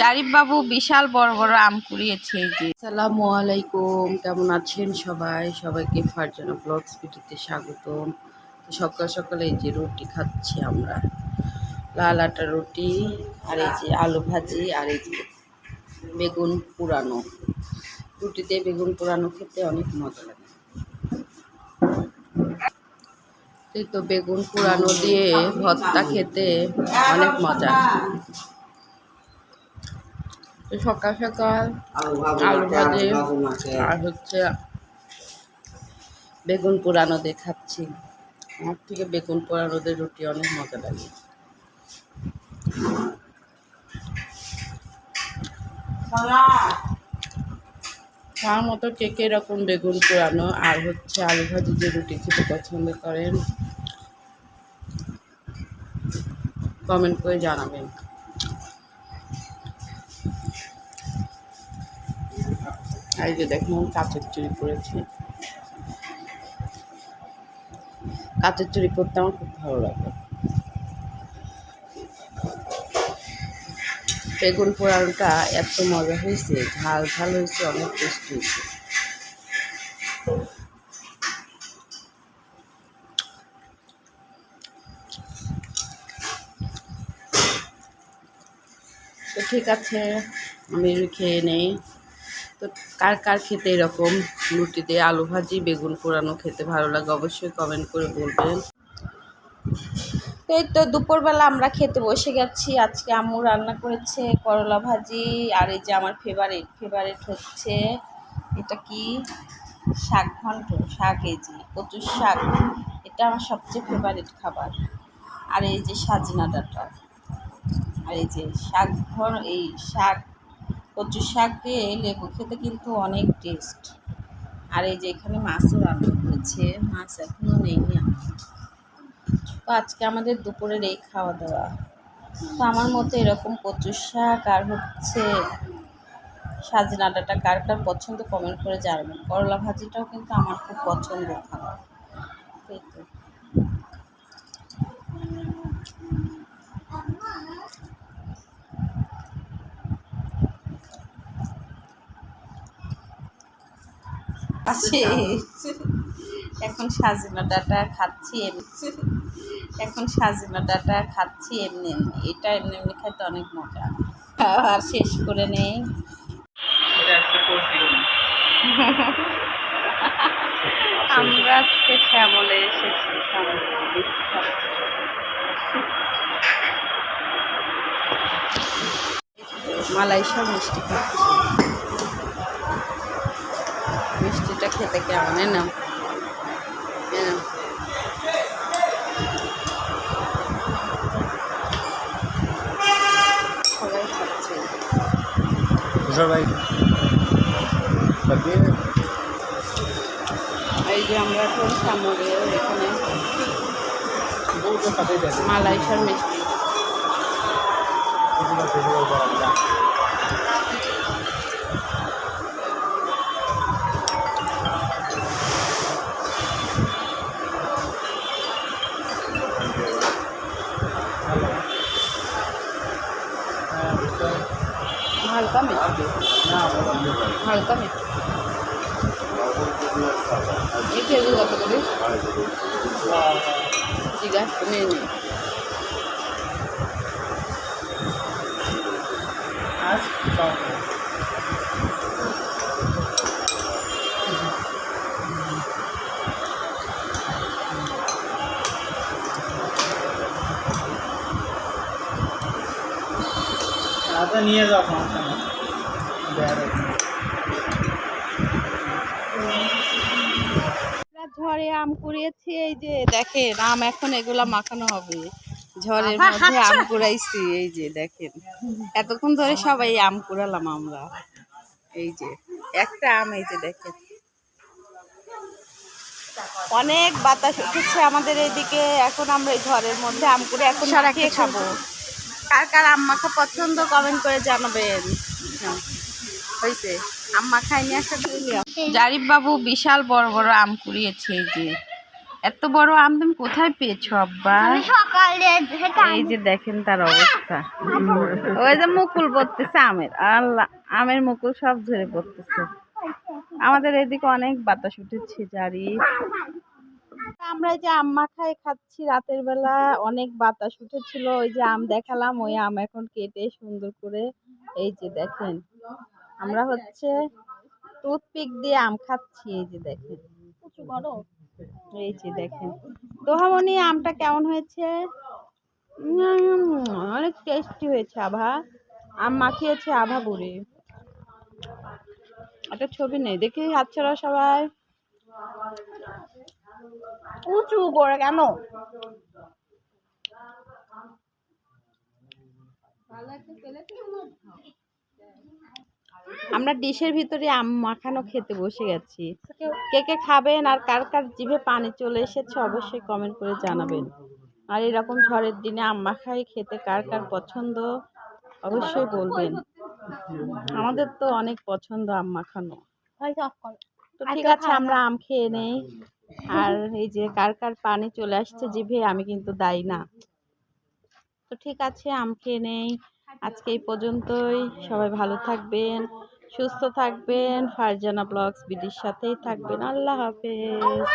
জারিফ বাবু বিশাল বড় বড় আম কুড়িয়েছে এই যে। আসসালামু আলাইকুম, কেমন আছেন সবাই? সবাইকে ফারজানা ব্লগস ভিডিওতে স্বাগতম। তো সকাল সকালে এই যে রুটি খাচ্ছি আমরা। লাল আটা রুটি, আর এই যে আলু ভাজি, আর এই যে বেগুন পুরানো। রুটিতে বেগুন পুরানো খেতে অনেক মজা লাগে। তো বেগুন পুরানো দিয়ে ভর্তা খেতে অনেক মজা। সকাল সকাল আলু ভাজি। আর হচ্ছে বেগুন পোড়ানো দিয়ে খাচ্ছি আমার থেকে বেগুন পোড়ানো দিয়ে রুটি অনেক মজা লাগে। তার মতো কে কে এরকম বেগুন পোড়ানো আর হচ্ছে আলু ভাজি দিয়ে রুটি খেতে পছন্দ করেন কমেন্ট করে জানাবেন। এই যে দেখুন কাঁচের চুরি করেছি। কাঁচের চুরি করতে আমার খুব ভালো লাগে। বেগুন পোড়ানোটা এত মজা হয়েছে, ঝাল ঝাল হয়েছে, অনেক টেস্টি হয়েছে। তো ঠিক আছে, আমি খেয়ে নেই। তো কার কার খেতে এরকম দিয়ে আলু ভাজি, বেগুন পোড়ানো খেতে ভালো লাগে অবশ্যই কমেন্ট করে বলবেন। এই তো দুপুরবেলা আমরা খেতে বসে গেছি। আজকে আম্মু রান্না করেছে করলা ভাজি আর এই যে আমার ফেভারিট ফেভারিট হচ্ছে এটা কি? শাক ঘন্ট, শাক এই যে কচুর শাক। এটা আমার সবচেয়ে ফেভারিট খাবার। আর এই যে সাজনা ডাটা। আর এই যে শাক ঘর এই শাক কচু শাক দিয়ে লেবু খেতে কিন্তু অনেক টেস্ট আর এই যে এখানে মাছও রান্না করেছে, মাছ এখনও আমার। তো আজকে আমাদের দুপুরের এই খাওয়া দাওয়া তো আমার মতো এরকম কচু শাক আর হচ্ছে সাজনা ডাঁটা কার কার পছন্দ কমেন্ট করে জানাবেন। করলা ভাজিটাও কিন্তু আমার খুব পছন্দের খাবার। তো। আছে এখন সাজনা ডাটা খাচ্ছি এমনি। এখন সাজনা ডাটা খাচ্ছি এমনি এমনি। এটা এমনি এমনি খেতে অনেক মজা। আর শেষ করে নেই। আমরা আজকে শ্যামলে এসেছি। মালাইশা মিষ্টি খাচ্ছি। খেতে কেমন তারপরে এই যে আমরা এখন শ্যামলে এখানে মালাইশার মিষ্টি হালকা মিষ্টি। এই খেজুর কত করে? জিজ্ঞাসা তুমি নিই আচ্ছা নিয়ে যাও সমস্যা নেই আমরা ঝড়ে আম কুড়িয়েছি এই যে দেখেন আম এখন এগুলা মাখানো হবে। ঝড়ের মধ্যে আম কুড়াইছি এই যে দেখেন। এতক্ষণ ধরে সবাই আম কুড়ালাম আমরা। এই যে একটা আম এই যে দেখেন। অনেক বাতাস উঠেছে আমাদের এইদিকে এখন আমরা এই ঝড়ের মধ্যে আম কুড়ে এখন খাব। কার কার আম মাখা পছন্দ কমেন্ট করে জানাবেন। হয়েছে আম মাখায় নিয়ে আসা জারিফ বাবু বিশাল বড় বড় আম কুড়িয়েছে এই যে। এত বড় আম তুমি কোথায় পেয়েছ আব্বা? এই যে দেখেন তার অবস্থা। ওই যে মুকুল পড়তেছে আমের। আল্লাহ আমের মুকুল সব ঝরে পড়তেছে। আমাদের এদিকে অনেক বাতাস উঠেছে জারি আমরা এই যে আম মাখাই খাচ্ছি রাতের বেলা অনেক বাতাস উঠেছিল। ওই যে আম দেখালাম ওই আম এখন কেটে সুন্দর করে এই যে দেখেন। আমরা হচ্ছে টুথপিক দিয়ে আম খাচ্ছি এই যে দেখেন। এই যে দেখেন। দোহামনি আমটা কেমন হয়েছে? অনেক টেস্টি হয়েছে আভা। আম মাখিয়েছে আভা বুড়ি। একটা ছবি নেই দেখি হাত ছাড়া সবাই। উঁচু করে কেন? আমরা ডিশের ভিতরে আম মাখানো খেতে বসে গেছি। কে কে খাবেন আর কার কার জিভে পানি চলে এসেছে অবশ্যই কমেন্ট করে জানাবেন। আর এরকম ঝড়ের দিনে আম মাখাই খেতে কার কার পছন্দ অবশ্যই বলবেন। আমাদের তো অনেক পছন্দ আম মাখানো। তো ঠিক আছে আমরা আম খেয়ে নেই। আর এই যে কার কার পানি চলে আসছে জিভে আমি কিন্তু দায়ী না। তো ঠিক আছে আম খেয়ে নেই। আজকে এই পর্যন্তই। সবাই ভালো থাকবেন, সুস্থ থাকবেন। ফারজানা ব্লগস বিডির সাথেই থাকবেন। আল্লাহ হাফেজ।